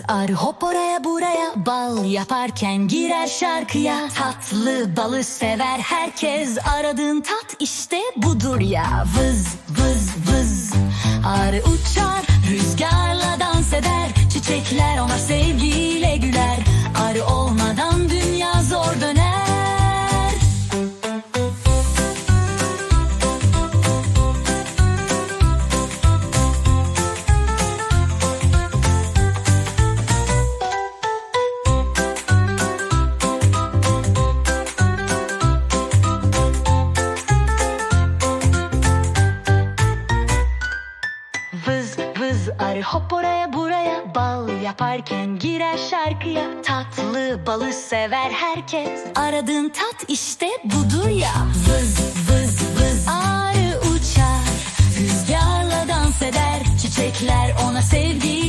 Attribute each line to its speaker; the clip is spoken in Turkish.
Speaker 1: vız arı hop oraya buraya Bal yaparken girer şarkıya. Tatlı balı sever herkes Aradığın tat işte budur ya. Vız vız vız. Arı uçar rüzgarla dans eder Çiçekler ona sevgiyle Arı hop oraya buraya Bal yaparken girer şarkıya. Tatlı balı sever herkes. Aradığın tat işte budur ya. Vız vız vız. Arı uçar. Rüzgarla dans eder. Çiçekler ona sevgi